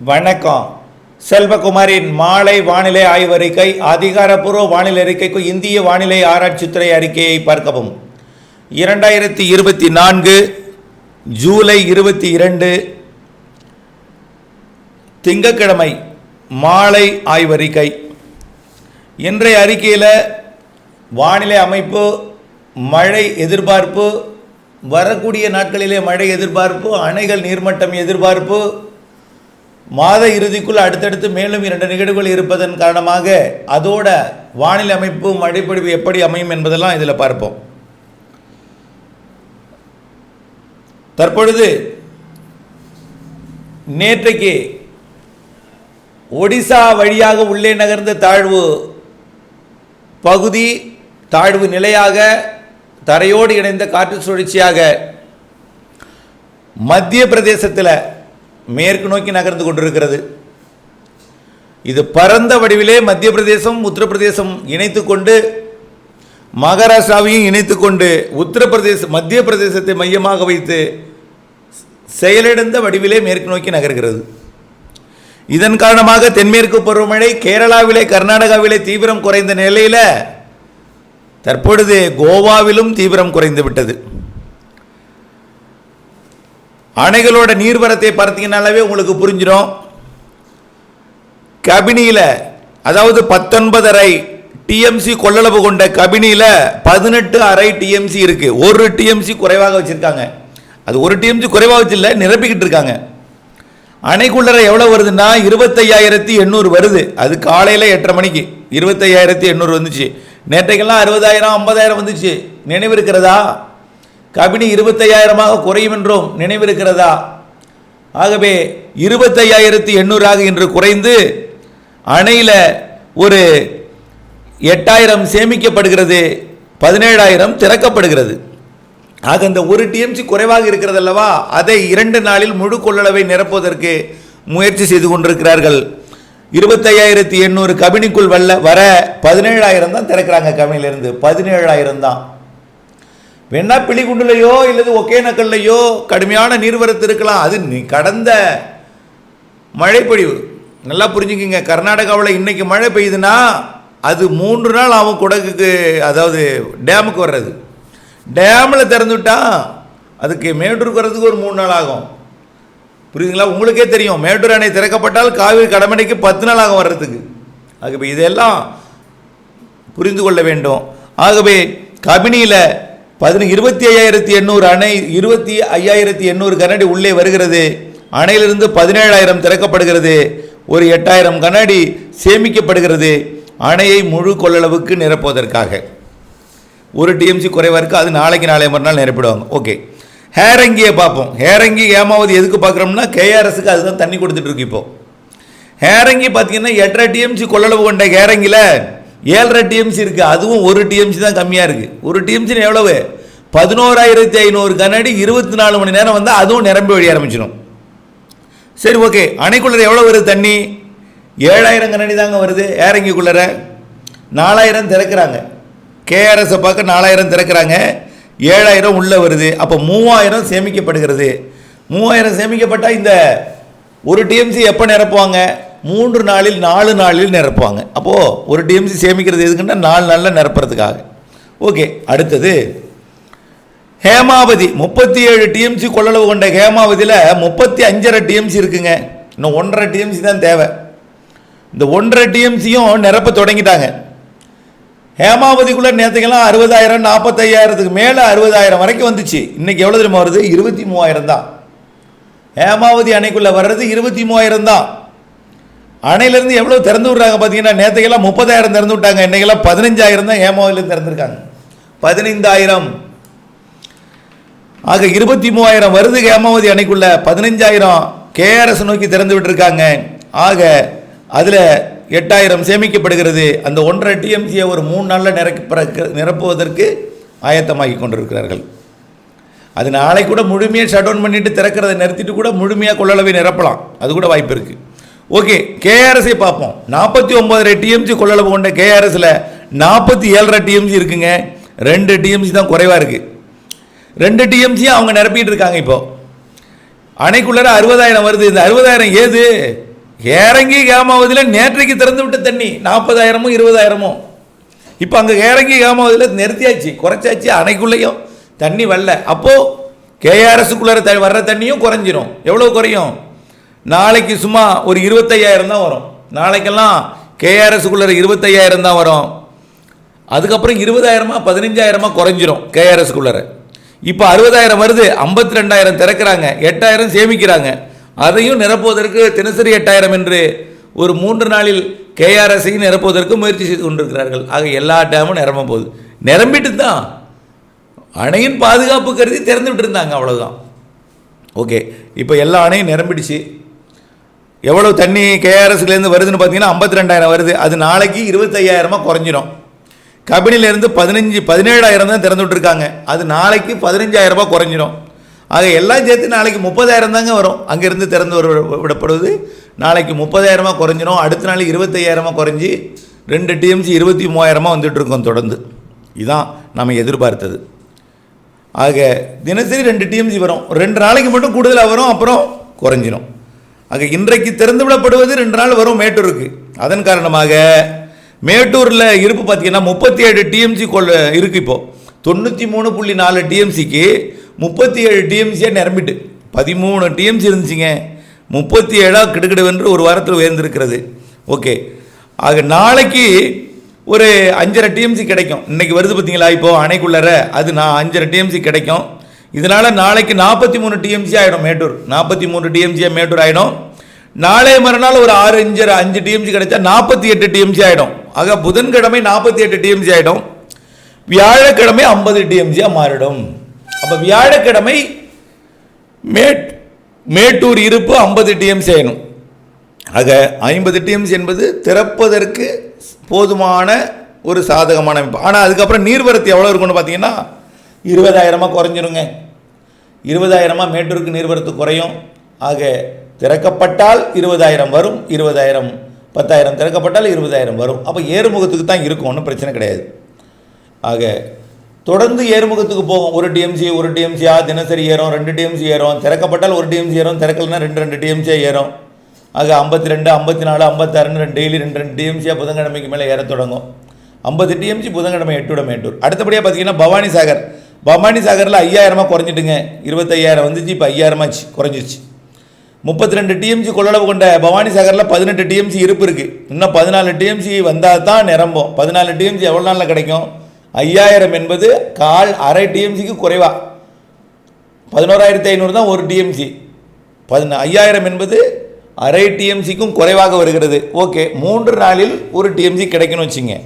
வணக்கம். செல்வகுமாரின் மாலை வானிலை ஆய்வறிக்கை அதிகாரப்பூர்வ வானிலை அறிக்கைக்கு இந்திய வானிலை ஆராய்ச்சித்துறை அறிக்கையை பார்க்கவும். இரண்டாயிரத்தி இருபத்தி நான்கு ஜூலை இருபத்தி இரண்டு திங்கட்கிழமை மாலை ஆய்வறிக்கை இன்றைய அறிக்கையில் வானிலை அமைப்பு மழை எதிர்பார்ப்பு வரக்கூடிய நாட்களிலே மழை எதிர்பார்ப்பு அணைகள் நீர்மட்டம் எதிர்பார்ப்பு மாத இறுதிக்குள் அடுத்தடுத்து மேலும் இரண்டு நிகழ்வுகள் இருப்பதன் காரணமாக அதோட வானிலை அமைப்பு மழைப்பொழிவு எப்படி அமையும் என்பதெல்லாம் இதில் பார்ப்போம். தற்பொழுது நேற்றைக்கு ஒடிசா வழியாக உள்ளே நகர்ந்த தாழ்வு பகுதி தாழ்வு நிலையாக தரையோடு இணைந்த காற்று சுழற்சியாக மத்திய பிரதேசத்தில் மேற்கு நோக்கி நகர்ந்து கொண்டிருக்கிறது. இது பரந்த வடிவிலே மத்திய பிரதேசம் உத்தரப்பிரதேசம் இணைத்து கொண்டு மகாராஷ்டிராவையும் இணைத்து கொண்டு உத்தரப்பிரதேச மத்திய பிரதேசத்தை மையமாக வைத்து செயலிழந்த வடிவிலே மேற்கு நோக்கி நகர்கிறது. இதன் காரணமாக தென்மேற்கு பருவமழை கேரளாவிலே கர்நாடகாவிலே தீவிரம் குறைந்த நிலையில் தற்பொழுது கோவாவிலும் தீவிரம் குறைந்து விட்டது. அணைகளோட நீர்வரத்தை பார்த்தீங்கன்னாலே உங்களுக்கு புரிஞ்சிடும் கபினியில் அதாவது பத்தொன்பதரை டிஎம்சி கொள்ளளவு கொண்ட கபினியில் பதினெட்டு அரை டிஎம்சி இருக்கு. ஒரு டிஎம்சி குறைவாக வச்சுருக்காங்க. அது ஒரு டிஎம்சி குறைவாக வச்சில்ல நிரப்பிக்கிட்டு இருக்காங்க. அணைக்குள்ளரை எவ்வளோ வருதுன்னா இருபத்தையாயிரத்தி எண்ணூறு வருது. அது காலையில் எட்டரை மணிக்கு. இருபத்தையாயிரத்தி எண்ணூறு வந்துச்சு. நேற்றைக்கெல்லாம் அறுபதாயிரம் ஐம்பதாயிரம் வந்துச்சு. நினைவு இருக்கிறதா? கபினி இருபத்தையாயிரமாக குறையும் என்றும் நினைவிருக்கிறதா? ஆகவே இருபத்தையாயிரத்தி எண்ணூறாக இன்று குறைந்து அணையில் ஒரு எட்டாயிரம் சேமிக்கப்படுகிறது பதினேழாயிரம் திறக்கப்படுகிறது. ஆக இந்த ஒரு டிஎம்சி குறைவாக இருக்கிறது அல்லவா அதை இரண்டு நாளில் முழு கொள்ளளவை நிரப்புவதற்கு முயற்சி செய்து கொண்டிருக்கிறார்கள். இருபத்தையாயிரத்தி எண்ணூறு கபினிக்குள் வல்ல வர பதினேழாயிரம் தான் திறக்கிறாங்க கபினிலிருந்து பதினேழாயிரம் தான். வேணா பிலிகுண்டுலையோ இல்லது ஒகேனக்கல்லையோ கடுமையான நீர்வரத்து இருக்கலாம். அது நீ கடந்த மழைப்பொழிவு. நல்லா புரிஞ்சுக்கிங்க. கர்நாடகாவில் இன்றைக்கி மழை பெய்யுதுன்னா அது மூன்று நாள் ஆகும் குடகுக்கு அதாவது டேமுக்கு வர்றது. டேமில் திறந்துவிட்டா அதுக்கு மேட்டூருக்கு வர்றதுக்கு ஒரு மூணு நாள் ஆகும். புரியுதுங்களா? உங்களுக்கே தெரியும். மேட்டூர் அணை திறக்கப்பட்டால் காவிரி கடமடைக்கு பத்து நாள் ஆகும் வர்றதுக்கு. ஆகவே இதெல்லாம் புரிந்து கொள்ள வேண்டும். ஆகவே கபினியில் பதின இருபத்தி ஐயாயிரத்தி எண்ணூறு அணை இருபத்தி ஐயாயிரத்தி எண்ணூறு கனடி உள்ளே வருகிறது. அணையிலிருந்து பதினேழாயிரம் திறக்கப்படுகிறது. ஒரு எட்டாயிரம் கனடி சேமிக்கப்படுகிறது. அணையை முழு கொள்ளளவுக்கு நிரப்புவதற்காக. ஒரு டிஎம்சி குறைவாக இருக்குது அது நாளைக்கு நாளை மறுநாள் நிரப்பிடுவாங்க. ஓகே. ஹேரங்கியை பார்ப்போம். ஹேரங்கி ஏமாவது எதுக்கு பார்க்குறோம்னா கேஆர்எஸ்க்கு அதுதான் தண்ணி கொடுத்துட்டு இருக்கு இப்போ. ஹேரங்கி பார்த்தீங்கன்னா எட்டரை டிஎம்சி கொள்ளளவு கொண்ட ஹேரங்கியில் ஏழரை டிஎம்சி இருக்குது அதுவும் ஒரு டிஎம்சி தான் கம்மியாக இருக்குது ஒரு டிஎம்சின்னு எவ்வளவு? பதினோராயிரத்தி ஐநூறு கனடி இருபத்தி நாலு மணி நேரம் வந்தால் அதுவும் நிரம்பி வழி ஆரம்பிச்சிடும். சரி ஓகே அணைக்குள்ளே எவ்வளோ வருது தண்ணி? ஏழாயிரம் கனடி தாங்க வருது. ஏரங்கிக்குள்ளர நாலாயிரம் திறக்கிறாங்க. கேஆர்எஸை பார்க்க நாலாயிரம் திறக்கிறாங்க. ஏழாயிரம் உள்ளே வருது. அப்போ மூவாயிரம் சேமிக்கப்படுகிறது. மூவாயிரம் சேமிக்கப்பட்டால் இந்த ஒரு டிஎம்சி எப்போ நிரப்புவாங்க? மூன்று நாளில் நாலு நாளில் நிரப்புவாங்க. அப்போது ஒரு டிஎம்சி சேமிக்கிறது எதுக்குன்னா நாலு நாளில் நிரப்புறதுக்காக. ஓகே அடுத்தது ஹேமாவதி. முப்பத்தி ஏழு டிஎம்சி கொள்ளளவு கொண்ட ஹேமாவதியில் முப்பத்தி அஞ்சரை டிஎம்சி இருக்குங்க. இன்னும் ஒன்றரை டிஎம்சி தான் தேவை. இந்த ஒன்றரை டிஎம்சியும் நிரப்ப தொடங்கிட்டாங்க. ஹேமாவதிக்குள்ளே நேற்றுக்கெல்லாம் அறுபதாயிரம் நாற்பத்தையாயிரத்துக்கு மேலே அறுபதாயிரம் வரைக்கும் வந்துச்சு. இன்றைக்கி எவ்வளோ தெரியுமா வருது? இருபத்தி மூவாயிரம் தான். ஹேமாவதி அணைக்குள்ளே வர்றது இருபத்தி மூவாயிரம் தான். அணையிலேருந்து எவ்வளோ திறந்து விட்றாங்க பார்த்தீங்கன்னா நேற்றுக்கெல்லாம் முப்பதாயிரம் திறந்து விட்டாங்க. இன்றைக்கெல்லாம் பதினஞ்சாயிரம் தான் ஹேமாவதியில் திறந்துருக்காங்க? பதினைந்தாயிரம். ஆக இருபத்தி மூவாயிரம் வருது ஹேமாவதி அணைக்குள்ள. பதினஞ்சாயிரம் கேஆர்எஸ் நோக்கி திறந்து விட்டுருக்காங்க. ஆக அதில் எட்டாயிரம் சேமிக்கப்படுகிறது. அந்த ஒன்றரை டிஎம்சியை ஒரு மூணு நாளில் நிரப்ப நிரப்புவதற்கு ஆயத்தமாகி கொண்டிருக்கிறார்கள். அது நாளை கூட முழுமையாக ஷட் டவுன் பண்ணிட்டு திறக்கிறத நிறுத்திட்டு கூட முழுமையாக கொள்ளளவை நிரப்பலாம். அது கூட வாய்ப்பு இருக்குது ஓகே கேஆர்எஸை பார்ப்போம். நாற்பத்தி ஒம்பதரை டிஎம்சி கொள்ளளவு கொண்ட கேஆர்எஸில் நாற்பத்தி ஏழரை டிஎம்சி இருக்குங்க. ரெண்டு டிஎம்சி தான் குறைவாக இருக்குது ரெண்டு டிஎம்சியும் அவங்க நிரப்பிட்டு இருக்காங்க இப்போது அணைக்குள்ளார அறுபதாயிரம் வருது. இந்த அறுபதாயிரம் ஏது? கேரங்கி கேமாவதியில் நேற்றைக்கு திறந்து விட்ட தண்ணி நாற்பதாயிரமும் இருபதாயிரமும் இப்போ அங்கே கேரங்கி கேமாவதியில் நிறுத்தியாச்சு குறைச்சாச்சு அணைக்குள்ளேயும் தண்ணி வரல. அப்போது கேஆர்எஸ்க்குள்ளே த வர்ற தண்ணியும் குறைஞ்சிரும். எவ்வளோ குறையும்? நாளைக்கு சும்மா ஒரு இருபத்தையாயிரம் தான் வரும். நாளைக்கெல்லாம் கேஆர்எஸ்க்குள்ளே இருபத்தையாயிரம் தான் வரும். அதுக்கப்புறம் இருபதாயிரமா பதினஞ்சாயிரமா குறைஞ்சிரும் கேஆர்எஸ்குள்ளார இப்போ அறுபதாயிரம் வருது ஐம்பத்தி ரெண்டாயிரம் திறக்கிறாங்க எட்டாயிரம் சேமிக்கிறாங்க. அதையும் நிரப்புவதற்கு தினசரி எட்டாயிரம் என்று ஒரு மூன்று நாளில் கேஆர்எஸ்ஸையும் நிரப்புவதற்கு முயற்சி செய்து கொண்டிருக்கிறார்கள். ஆக எல்லா டேமும் நிரம்ப போகுது. நிரம்பிட்டு தான் அணையின் பாதுகாப்பு கருதி திறந்து விட்டுருந்தாங்க அவ்வளோதான் ஓகே இப்போ எல்லா அணையும் நிரம்பிடுச்சு. எவ்வளோ தண்ணி கேஆர்எஸ்லேருந்து வருதுன்னு பார்த்தீங்கன்னா ஐம்பத்தி ரெண்டாயிரம் வருது. அது நாளைக்கு இருபத்தையாயிரமா குறைஞ்சிரும். கபினிலேருந்து பதினஞ்சு பதினேழாயிரம் தான் திறந்து விட்ருக்காங்க அது நாளைக்கு பதினஞ்சாயிரரூபா குறைஞ்சிரும். ஆக எல்லாம் சேர்த்து நாளைக்கு முப்பதாயிரம் தாங்க வரும். அங்கேருந்து திறந்து வர விடப்படுவது. நாளைக்கு முப்பதாயிரமா குறைஞ்சிரும். அடுத்த நாள் இருபத்தையாயிரமா குறைஞ்சி ரெண்டு டிஎம்சி இருபத்தி மூவாயிரமாக வந்துட்டுருக்கோம் தொடர்ந்து. இதுதான் நம்ம எதிர்பார்த்தது. ஆக தினசரி ரெண்டு டிஎம்சி வரும். ரெண்டு நாளைக்கு மட்டும் கூடுதலாக வரும். அப்புறம் குறைஞ்சிரும். ஆக இன்றைக்கு திறந்து விடப்படுவது ரெண்டு நாள் வரும் மேட்டூருக்கு. அதன் காரணமாக மேட்டூரில் இருப்பு பார்த்தீங்கன்னா முப்பத்தி ஏழு டிஎம்சி கொள்ள இருக்குது இப்போது தொண்ணூற்றி மூணு புள்ளி நாலு டிஎம்சிக்கு முப்பத்தி ஏழு டிஎம்சியாக நிரம்பிட்டு. பதிமூணு டிஎம்சி இருந்துச்சுங்க. முப்பத்தி ஏழாக கிடுக்கிடுவென்று ஒரு வாரத்தில் உயர்ந்திருக்கிறது. ஓகே. ஆக நாளைக்கு ஒரு அஞ்சரை டிஎம்சி கிடைக்கும். இன்றைக்கி வருது பார்த்தீங்களா இப்போது அணைக்குள்ளற அது நான் அஞ்சரை டிஎம்சி கிடைக்கும். இதனால் நாளைக்கு நாற்பத்தி மூணு டிஎம்சி ஆகிடும் மேட்டூர். நாற்பத்தி மூணு டிஎம்சியாக மேட்டூர் ஆகிடும் நாளை மறுநாள் ஒரு ஆறு அஞ்சு அஞ்சு டிஎம்சி கிடைச்சா நாற்பத்தி எட்டு டிஎம்சி ஆகிடும் ஆக புதன்கிழமை நாற்பத்தி எட்டு டிஎம்சி ஆகிடும் வியாழக்கிழமை ஐம்பது டிஎம்சியாக மாறிடும். அப்போ வியாழக்கிழமை மேட் மேட்டூர் இருப்பு ஐம்பது டிஎம்சி ஆயிடும். ஆக ஐம்பது டிஎம்சி என்பது திறப்பதற்கு போதுமான ஒரு சாதகமான அமைப்பு. ஆனால் அதுக்கப்புறம் நீர்வரத்து எவ்வளோ இருக்கும்னு பார்த்தீங்கன்னா இருபதாயிரமாக குறைஞ்சிருங்க. இருபதாயிரமாக மேட்டூருக்கு நீர்வரத்து குறையும். ஆக திறக்கப்பட்டால் இருபதாயிரம் வரும் இருபதாயிரம் பத்தாயிரம் திறக்கப்பட்டால் இருபதாயிரம் வரும். அப்போ ஏறுமுகத்துக்கு தான் இருக்கும் ஒன்றும் பிரச்சனை கிடையாது. ஆக தொடர்ந்து ஏறுமுகத்துக்கு போகும். ஒரு டிஎம்சி ஒரு டிஎம்சியா தினசரி ஏறும் ரெண்டு டிஎம்சி ஏறும். திறக்கப்பட்டால் ஒரு டிஎம்சி ஏறும் திறக்கலனா ரெண்டு ரெண்டு டிஎம்சியாக ஏறும். ஆக ஐம்பத்தி ரெண்டு ஐம்பத்தி நாலு ஐம்பத்தாறுன்னு ரெண்டு டெய்லி ரெண்டு ரெண்டு டிஎம்சியாக புதன்கிழமைக்கு மேலே ஏற தொடங்கும். ஐம்பது டிஎம்சி புதன்கிழமை எட்டுட மேட்டூர். அடுத்தபடியாக பார்த்தீங்கன்னா பவானி சாகர். பவானி சாகரில் ஐயாயிரமாக குறைஞ்சிட்டுங்க. இருபத்தையாயிரம் வந்துச்சு இப்போ ஐயாயிரமாச்சு குறைஞ்சிருச்சு. முப்பத்தி ரெண்டு டிஎம்சி கொள்ளளவு கொண்ட பவானி சாகரில் பதினெட்டு டிஎம்சி இருப்பு இருக்குது இன்னும் பதினாலு டிஎம்சி வந்தால் தான் நிரம்பும். பதினாலு டிஎம்சி எவ்வளோ நாளில் கிடைக்கும்? ஐயாயிரம் என்பது கால் அரை டிஎம்சிக்கு குறைவா? பதினோராயிரத்தி ஐநூறு தான் ஒரு டிஎம்சி பதின ஐயாயிரம் என்பது அரை டிஎம்சிக்கும் குறைவாக வருகிறது. ஓகே மூன்று நாளில் ஒரு டிஎம்சி கிடைக்கணும் வச்சுங்க.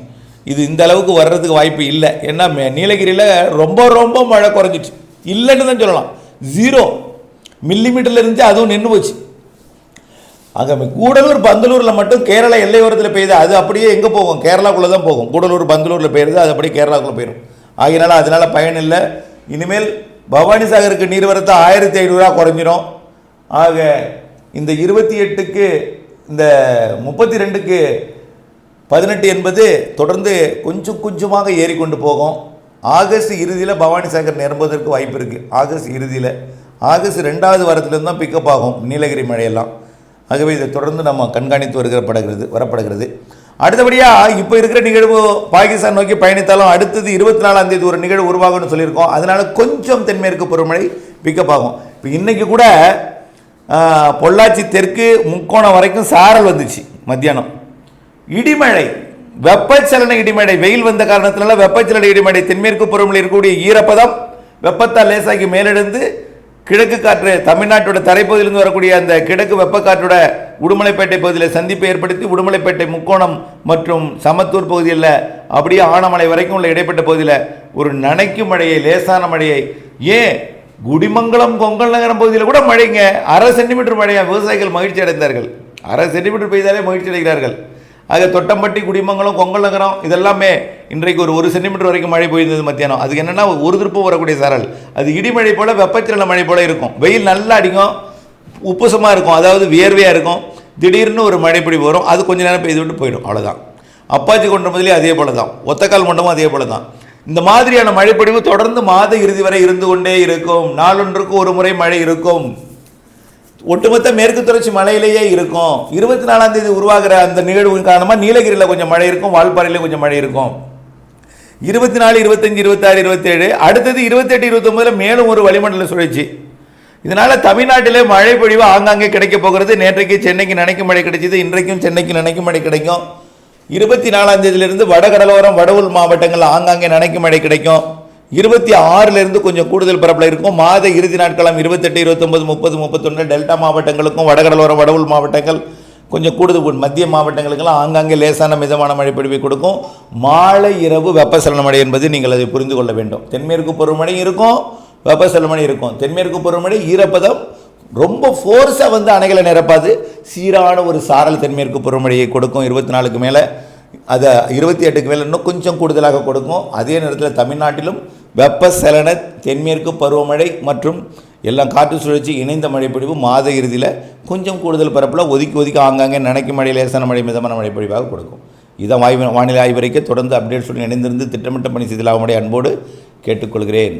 இது இந்த அளவுக்கு வர்றதுக்கு வாய்ப்பு இல்லை. ஏன்னா மே- நீலகிரியில் ரொம்ப ரொம்ப மழை குறைஞ்சிச்சு. இல்லைன்னு தான் சொல்லலாம். ஜீரோ மில்லிமீட்டர்ல இருந்துச்சு அதுவும் நின்று போச்சு. அங்கே கூடலூர் பந்தலூரில் மட்டும் கேரளா எல்லையோரத்தில் பெய்யுது அது அப்படியே எங்கே போகும்? கேரளாக்குள்ளே தான் போகும். கூடலூர் பந்தலூரில் பெய்யுது அது அப்படியே கேரளாக்குள்ளே போயிடும் ஆகினால அதனால் பயன் இல்லை. இனிமேல் பவானி சாகருக்கு நீர்வரத்து ஆயிரத்தி ஐநூறுரூவா குறைஞ்சிரும். ஆக இந்த இருபத்தி எட்டுக்கு இந்த முப்பத்தி ரெண்டுக்கு பதினெட்டு என்பது தொடர்ந்து கொஞ்சம் கொஞ்சமாக ஏறிக்கொண்டு போகும். ஆகஸ்ட் இறுதியில் பவானி சாகர் நிரம்புவதற்கு வாய்ப்பு இருக்குது ஆகஸ்ட் இறுதியில். ஆகஸ்ட் ரெண்டாவது வாரத்துலேருந்து தான் பிக்கப் ஆகும். நீலகிரி மழையெல்லாம். ஆகவே இதை தொடர்ந்து நம்ம கண்காணித்து வருகிறப்படுகிறது வரப்படுகிறது. அடுத்தபடியாக இப்போ இருக்கிற நிகழ்வு பாகிஸ்தான் நோக்கி பயணித்தாலும் அடுத்தது இருபத்தி நாலாம் தேதி ஒரு நிகழ்வு உருவாகும்னு சொல்லியிருக்கோம். அதனால் கொஞ்சம் தென்மேற்கு பருவமழை பிக்கப் ஆகும். இப்போ இன்றைக்கி கூட பொள்ளாச்சி தெற்கு முக்கோணம் வரைக்கும் சாரல் வந்துச்சு மத்தியானம். இடிமழை. வெப்பச்சலன இடிமழை. வெயில் வந்த காரணத்தினால வெப்பச்சலன இடிமழை. தென்மேற்கு பருவமழை இருக்கக்கூடிய ஈரப்பதம் வெப்பத்தால் லேசாகி மேலெழுந்து கிழக்கு காற்று தமிழ்நாட்டோட தரைப்பகுதியிலிருந்து வரக்கூடிய அந்த கிழக்கு வெப்பக்காற்றோட உடுமலைப்பேட்டை பகுதியில் சந்திப்பை ஏற்படுத்தி உடுமலைப்பேட்டை முக்கோணம் மற்றும் சமத்தூர் பகுதியில் அப்படியே ஆனமலை வரைக்கும் உள்ள இடைப்பட்ட பகுதியில் ஒரு நனைக்கும் மழையை லேசான மழையை. ஏன்? குடிமங்கலம் கொங்கல் நகரம் பகுதியில் கூட மழைங்க. அரை சென்டிமீட்டர் மழையாக விவசாயிகள் மகிழ்ச்சி அடைந்தார்கள். அரை சென்டிமீட்டர் பெய்தாலே மகிழ்ச்சி அடைகிறார்கள். அது தொட்டம்பட்டி குடிமங்கலம் கொங்கல் நகரம் இதெல்லாமே இன்றைக்கு ஒரு ஒரு சென்டிமீட்டர் வரைக்கும் மழை பெய்தது மத்தியானம். அதுக்கு என்னன்னா ஒரு திருப்பம் வரக்கூடிய சாரல். அது இடிமழை போல் வெப்பச்சலன மழை போல இருக்கும். வெயில் நல்லா அடிக்கும். உப்புசமாக இருக்கும். அதாவது வியர்வையாக இருக்கும். திடீர்னு ஒரு மழைப்பிடி வரும். அது கொஞ்ச நேரம் பெய்து விட்டு போயிடும். அவ்வளோதான் அப்பாச்சி கொண்ட முதலே அதே போல தான் ஒத்தக்கால் மண்டமும் அதே போல தான் இந்த மாதிரியான மழைப்பொழிவு தொடர்ந்து மாத இறுதி வரை இருந்து கொண்டே இருக்கும். நாளொன்றுக்கு ஒரு முறை மழை இருக்கும். ஒட்டுமொத்த மேற்கு தொடர்ச்சி மலையிலேயே இருக்கும். இருபத்தி நாலாம் தேதி உருவாகிற அந்த நிகழ்வு காரணமாக நீலகிரியில் கொஞ்சம் மழை இருக்கும் வால்பாறையில் கொஞ்சம் மழை இருக்கும். இருபத்தி நாலு இருபத்தஞ்சு இருபத்தாறு இருபத்தேழு அடுத்தது இருபத்தெட்டு இருபத்தொம்பதில் மேலும் ஒரு வளிமண்டல சுழற்சி. இதனால் தமிழ்நாட்டிலே மழை பொழிவு ஆங்காங்கே கிடைக்க போகிறது. நேற்றைக்கு சென்னைக்கு நினைக்கும் மழை கிடைச்சிது இன்றைக்கும் சென்னைக்கு நினைக்கும் மழை கிடைக்கும். இருபத்தி நாலாம் தேதியிலிருந்து வடகடலோரம் வடவுள் மாவட்டங்கள் ஆங்காங்கே நினைக்கும் மழை கிடைக்கும். இருபத்தி ஆறிலிருந்து கொஞ்சம் கூடுதல் பரப்பில் இருக்கும். மாத இறுதி நாட்களாம் இருபத்தெட்டு இருபத்தொம்பது முப்பது முப்பத்தொன்று டெல்டா மாவட்டங்களுக்கும் வடகடலோர வடவுள் மாவட்டங்கள் கொஞ்சம் கூடுதல் மத்திய மாவட்டங்களுக்கெல்லாம் ஆங்காங்கே லேசான மிதமான மழை பொழிவை கொடுக்கும். மாலை இரவு வெப்பசலன மழை என்பது நீங்கள் அதை புரிந்து கொள்ள வேண்டும். தென்மேற்கு பருவமழை இருக்கும் வெப்பசலன மழை இருக்கும். தென்மேற்கு பருவமழை ஈரப்பதம் ரொம்ப ஃபோர்ஸாக வந்து அணைகளை நிரப்பாது. சீரான ஒரு சாரல் தென்மேற்கு பருவமழையை கொடுக்கும். இருபத்தி நாலுக்கு மேலே அதை இருபத்தி எட்டுக்கு மேலே இன்னும் கொஞ்சம் கூடுதலாக கொடுக்கும். அதே நேரத்தில் தமிழ்நாட்டிலும் வெப்பசலன தென்மேற்கு பருவமழை மற்றும் எல்லாம் காற்று சுழற்சி இணைந்த மழைப்பொழிவு மாத இறுதியில் கொஞ்சம் கூடுதல் பரப்பில் ஒதுக்கி ஒதுக்கி ஆங்காங்கே நினைக்கும் மழை லேசான மழை மிதமான மழைப்பொழிவாக கொடுக்கும். இதான் வாய் வானிலை ஆய்வறிக்கை தொடர்ந்து அப்டேட்ஸுடன் இணைந்திருந்து திட்டமிட்ட பணி செய்தலாகும்படி அன்போடு கேட்டுக்கொள்கிறேன்.